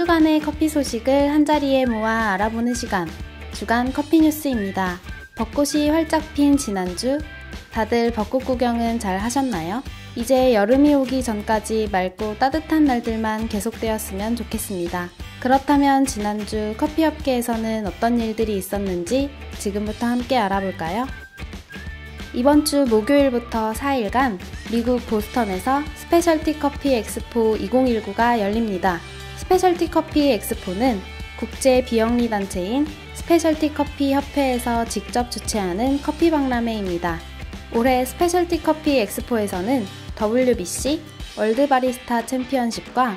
주간의 커피 소식을 한자리에 모아 알아보는 시간. 주간 커피 뉴스입니다. 벚꽃이 활짝 핀 지난주. 다들 벚꽃 구경은 잘 하셨나요? 이제 여름이 오기 전까지 맑고 따뜻한 날들만 계속되었으면 좋겠습니다. 그렇다면 지난주 커피 업계에서는 어떤 일들이 있었는지 지금부터 함께 알아볼까요? 이번 주 목요일부터 4일간 미국 보스턴에서 스페셜티 커피 엑스포 2019가 열립니다. 스페셜티 커피 엑스포는 국제 비영리 단체인 스페셜티 커피 협회에서 직접 주최하는 커피 박람회입니다. 올해 스페셜티 커피 엑스포에서는 WBC 월드 바리스타 챔피언십과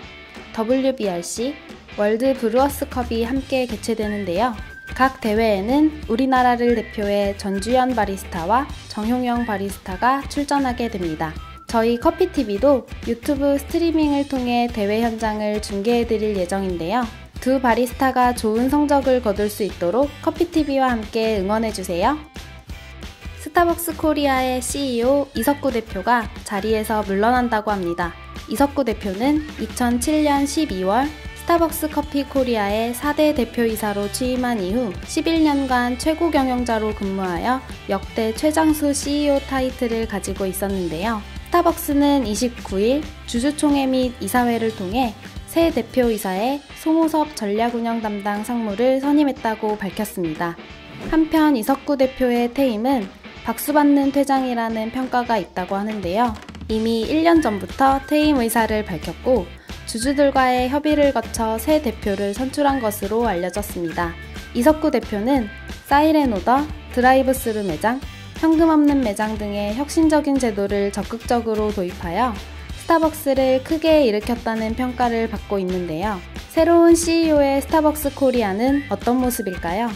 WBRC 월드 브루어스컵이 함께 개최되는데요. 각 대회에는 우리나라를 대표해 전주현 바리스타와 정효영 바리스타가 출전하게 됩니다. 저희 커피TV도 유튜브 스트리밍을 통해 대회 현장을 중계해드릴 예정인데요. 두 바리스타가 좋은 성적을 거둘 수 있도록 커피TV와 함께 응원해주세요. 스타벅스 코리아의 CEO 이석구 대표가 자리에서 물러난다고 합니다. 이석구 대표는 2007년 12월 스타벅스 커피 코리아의 4대 대표이사로 취임한 이후 11년간 최고 경영자로 근무하여 역대 최장수 CEO 타이틀을 가지고 있었는데요. 스타벅스는 29일 주주총회 및 이사회를 통해 새 대표이사에 송호섭 전략운영 담당 상무를 선임했다고 밝혔습니다. 한편 이석구 대표의 퇴임은 박수받는 퇴장이라는 평가가 있다고 하는데요. 이미 1년 전부터 퇴임 의사를 밝혔고 주주들과의 협의를 거쳐 새 대표를 선출한 것으로 알려졌습니다. 이석구 대표는 사이렌 오더, 드라이브 스루 매장, 현금 없는 매장 등의 혁신적인 제도를 적극적으로 도입하여 스타벅스를 크게 일으켰다는 평가를 받고 있는데요. 새로운 CEO의 스타벅스 코리아는 어떤 모습일까요?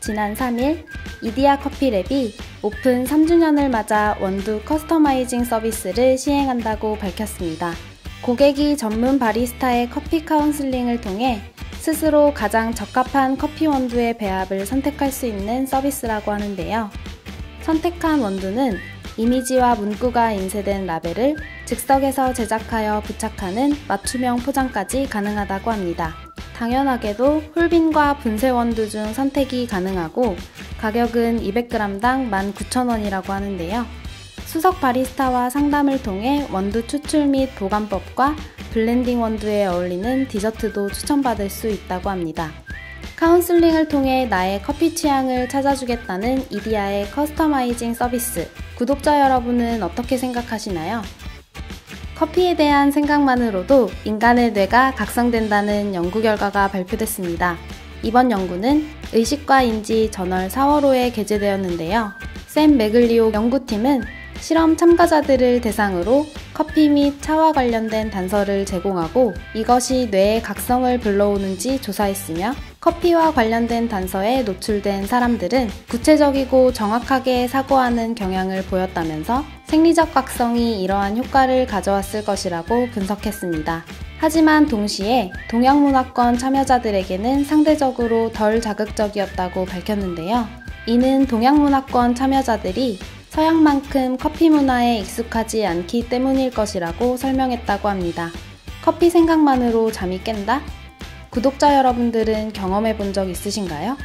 지난 3일 이디야 커피랩이 오픈 3주년을 맞아 원두 커스터마이징 서비스를 시행한다고 밝혔습니다. 고객이 전문 바리스타의 커피 카운슬링을 통해 스스로 가장 적합한 커피 원두의 배합을 선택할 수 있는 서비스라고 하는데요. 선택한 원두는 이미지와 문구가 인쇄된 라벨을 즉석에서 제작하여 부착하는 맞춤형 포장까지 가능하다고 합니다. 당연하게도 홀빈과 분쇄 원두 중 선택이 가능하고 가격은 200g당 19,000원이라고 하는데요. 수석 바리스타와 상담을 통해 원두 추출 및 보관법과 블렌딩 원두에 어울리는 디저트도 추천받을 수 있다고 합니다. 카운슬링을 통해 나의 커피 취향을 찾아주겠다는 이디아의 커스터마이징 서비스. 구독자 여러분은 어떻게 생각하시나요? 커피에 대한 생각만으로도 인간의 뇌가 각성된다는 연구 결과가 발표됐습니다. 이번 연구는 의식과 인지 저널 4월호에 게재되었는데요. 샘 맥글리오 연구팀은 실험 참가자들을 대상으로 커피 및 차와 관련된 단서를 제공하고 이것이 뇌의 각성을 불러오는지 조사했으며 커피와 관련된 단서에 노출된 사람들은 구체적이고 정확하게 사고하는 경향을 보였다면서 생리적 각성이 이러한 효과를 가져왔을 것이라고 분석했습니다. 하지만 동시에 동양문화권 참여자들에게는 상대적으로 덜 자극적이었다고 밝혔는데요. 이는 동양문화권 참여자들이 서양만큼 커피 문화에 익숙하지 않기 때문일 것이라고 설명했다고 합니다. 커피 생각만으로 잠이 깬다? 구독자 여러분들은 경험해 본 적 있으신가요?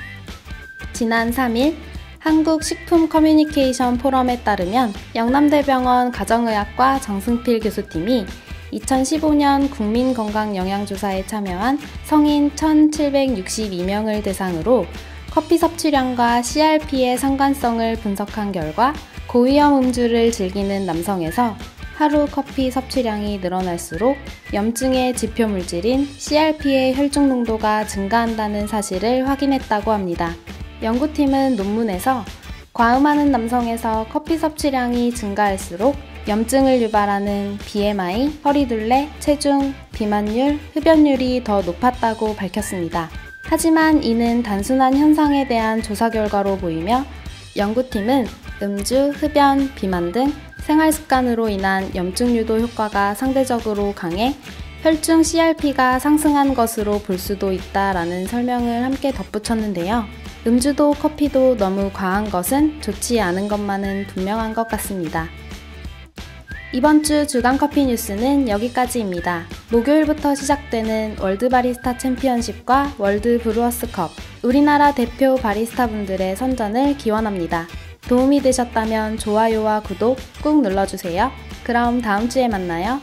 지난 3일 한국 식품 커뮤니케이션 포럼에 따르면 영남대병원 가정의학과 정승필 교수팀이 2015년 국민건강영양조사에 참여한 성인 1,762명을 대상으로 커피 섭취량과 CRP의 상관성을 분석한 결과 고위험 음주를 즐기는 남성에서 하루 커피 섭취량이 늘어날수록 염증의 지표 물질인 CRP의 혈중 농도가 증가한다는 사실을 확인했다고 합니다. 연구팀은 논문에서 과음하는 남성에서 커피 섭취량이 증가할수록 염증을 유발하는 BMI, 허리둘레, 체중, 비만율, 흡연율이 더 높았다고 밝혔습니다. 하지만 이는 단순한 현상에 대한 조사 결과로 보이며 연구팀은 음주, 흡연, 비만 등 생활 습관으로 인한 염증 유도 효과가 상대적으로 강해 혈중 CRP가 상승한 것으로 볼 수도 있다라는 설명을 함께 덧붙였는데요. 음주도 커피도 너무 과한 것은 좋지 않은 것만은 분명한 것 같습니다. 이번 주 주간 커피 뉴스는 여기까지입니다. 목요일부터 시작되는 월드 바리스타 챔피언십과 월드 브루어스컵, 우리나라 대표 바리스타 분들의 선전을 기원합니다. 도움이 되셨다면 좋아요와 구독 꾹 눌러주세요. 그럼 다음 주에 만나요.